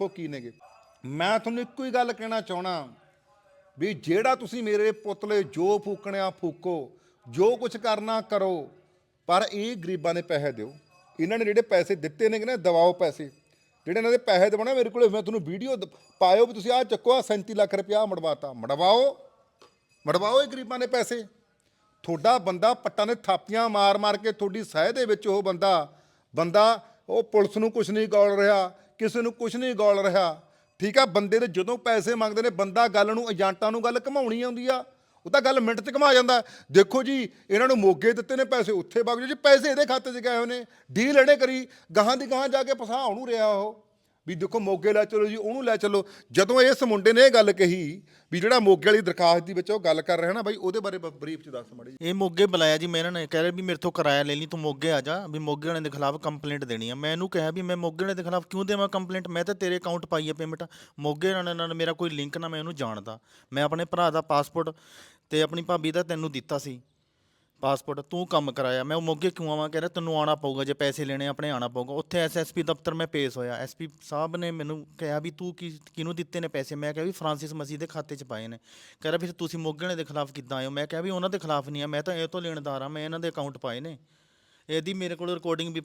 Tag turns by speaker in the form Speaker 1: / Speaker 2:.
Speaker 1: ਉਹ ਕੀ ਨੇਗੇ? ਮੈਂ ਤੁਹਾਨੂੰ ਇੱਕੋ ਹੀ ਗੱਲ ਕਹਿਣਾ ਚਾਹਣਾ ਵੀ ਜਿਹੜਾ ਤੁਸੀਂ ਮੇਰੇ ਪੁੱਤਲੇ ਜੋ ਫੂਕਣਿਆ ਫੂਕੋ, ਜੋ ਕੁਝ ਕਰਨਾ ਕਰੋ, ਪਰ ਇਹ ਗਰੀਬਾਂ ਨੇ ਪੈਸੇ ਦਿਓ। ਇਹਨਾਂ ਨੇ ਜਿਹੜੇ ਪੈਸੇ ਦਿੱਤੇ ਨੇ ਨਾ, ਦਵਾਓ ਪੈਸੇ। ਜਿਹੜੇ ਇਹਨਾਂ ਦੇ ਪੈਸੇ ਦਵਾਉਣਾ ਮੇਰੇ ਕੋਲੇ ਮੈਂ ਤੁਹਾਨੂੰ ਵੀਡੀਓ ਪਾਇਓ ਵੀ ਤੁਸੀਂ ਆਹ ਚੱਕੋ ਆ 37 ਲੱਖ ਰੁਪਇਆ ਮੜਵਾਤਾ। ਮੜਵਾਓ। ਮੜਵਾਓ ਇਹ ਗਰੀਬਾਂ ਦੇ ਪੈਸੇ। ਤੁਹਾਡਾ ਬੰਦਾ ਪੱਟਾਂ ਦੇ ਥਾਪੀਆਂ ਮਾਰ ਮਾਰ ਕੇ ਤੁਹਾਡੀ ਸਹਿ ਦੇ ਵਿੱਚ ਉਹ ਬੰਦਾ ਬੰਦਾ ਉਹ ਪੁਲਿਸ ਨੂੰ ਕੁਝ ਨਹੀਂ ਗੌਲ ਰਿਹਾ ਕਿਸੇ ਨੂੰ ਕੁਝ ਨਹੀਂ ਗੋਲ ਰਿਹਾ। ਠੀਕ ਆ, ਬੰਦੇ ਦੇ ਜਦੋਂ ਪੈਸੇ ਮੰਗਦੇ ਨੇ, ਬੰਦਾ ਗੱਲ ਨੂੰ, ਏਜੰਟਾਂ ਨੂੰ ਗੱਲ ਘਮਾਉਣੀ ਆਉਂਦੀ ਆ। ਉਹ ਤਾਂ ਗੱਲ ਮਿੰਟ 'ਚ ਘਮਾ ਜਾਂਦਾ। ਦੇਖੋ ਜੀ, ਇਹਨਾਂ ਨੂੰ ਮੋਗੇ ਦਿੱਤੇ ਨੇ ਪੈਸੇ, ਉੱਥੇ ਵਗ ਜਾਓ। ਜੀ ਪੈਸੇ ਇਹਦੇ ਖਾਤੇ 'ਚ ਗਏ ਹੋਏ ਨੇ, ਡੀਲ ਇਹਨੇ ਕਰੀ, ਗਾਹਾਂ ਦੀ ਗਾਹਾਂ ਜਾ ਕੇ ਫਸਾ ਉਹਨੂੰ ਰਿਹਾ ਉਹ। ਵੀ ਦੇਖੋ ਮੋਗੇ ਲੈ ਚਲੋ ਜੀ, ਉਹਨੂੰ ਲੈ ਚਲੋ। ਜਦੋਂ ਇਸ ਮੁੰਡੇ ਨੇ ਇਹ ਗੱਲ ਕਹੀ ਵੀ ਜਿਹੜਾ ਮੋਗੇ ਵਾਲੀ ਦਰਖਾਸਤ ਦੀ ਵਿੱਚ ਉਹ ਗੱਲ ਕਰ ਰਿਹਾ ਨਾ ਬਾਈ, ਉਹਦੇ ਬਾਰੇ ਬਰੀਫ ਚ ਦੱਸ ਮੜੀ
Speaker 2: ਇਹ ਮੋਗੇ ਬੁਲਾਇਆ ਜੀ, ਮੈਂ ਇਹਨਾਂ ਨੇ ਕਹਿ ਰਿਹਾ ਵੀ ਮੇਰੇ ਤੋਂ ਕਿਰਾਇਆ ਲੈ ਲਈ, ਤੂੰ ਮੋਗੇ ਆ ਜਾ, ਵੀ ਮੋਗੇ ਵਾਲਿਆਂ ਦੇ ਖਿਲਾਫ ਕੰਪਲੇਂਟ ਦੇਣੀ ਆ। ਮੈਂ ਇਹਨੂੰ ਕਿਹਾ ਵੀ ਮੈਂ ਮੋਗੇ ਵਾਲਿਆਂ ਦੇ ਖਿਲਾਫ ਕਿਉਂ ਦੇਵਾਂ ਕੰਪਲੇਂਟ ਮੈਂ ਤਾਂ ਤੇਰੇ ਅਕਾਊਂਟ ਪਾਈ ਆ ਪੇਮੈਂਟ ਮੋਗੇ ਵਾਲਿਆਂ ਨਾਲ ਮੇਰਾ ਕੋਈ ਲਿੰਕ ਨਾ, ਮੈਂ ਉਹਨੂੰ ਜਾਣਦਾ। ਮੈਂ ਆਪਣੇ ਭਰਾ ਦਾ ਪਾਸਪੋਰਟ ਤੇ ਆਪਣੀ ਭਾਬੀ ਦਾ ਤੈਨੂੰ ਦਿੱਤਾ ਸੀ। ਪਾਸਪੋਰਟ, ਤੂੰ ਕੰਮ ਕਰਾਇਆ। ਮੈਂ ਉਹ ਮੋਗੇ ਕਿਉਂ ਆਵਾਂ? ਕਹਿ ਰਿਹਾ ਤੈਨੂੰ ਆਣਾ ਪਊਗਾ, ਜੇ ਪੈਸੇ ਲੈਣੇ ਆਪਣੇ ਆਣਾ ਪਊਗਾ। ਉੱਥੇ ਐਸਐਸਪੀ ਦਫ਼ਤਰ ਮੈਂ ਪੇਸ਼ ਹੋਇਆ। ਐਸਪੀ ਸਾਹਿਬ ਨੇ ਮੈਨੂੰ ਕਿਹਾ ਵੀ ਤੂੰ ਕੀ, ਕਿਹਨੂੰ ਦਿੱਤੇ ਨੇ ਪੈਸੇ? ਮੈਂ ਕਿਹਾ ਵੀ ਫਰਾਂਸਿਸ ਮਸੀਹ ਦੇ ਖਾਤੇ 'ਚ ਪਾਏ ਨੇ। ਕਹਿ ਰਿਹਾ ਫਿਰ ਤੁਸੀਂ ਮੋਗੇ ਦੇ ਖਿਲਾਫ ਕਿੱਦਾਂ ਆਏ ਹੋ? ਮੈਂ ਕਿਹਾ ਵੀ ਉਹਨਾਂ ਦੇ ਖਿਲਾਫ ਨਹੀਂ ਆ। ਮੈਂ ਤਾਂ ਇਹ ਤੋਂ ਲੈਣਦਾਰ ਆ। ਮੈਂ ਇਹਨਾਂ ਦੇ ਅਕਾਊਂਟ ਪਾਏ ਨੇ। ਇਹਦੀ ਮੇਰੇ ਕੋਲ ਰਿਕਾਰਡਿੰਗ ਵੀ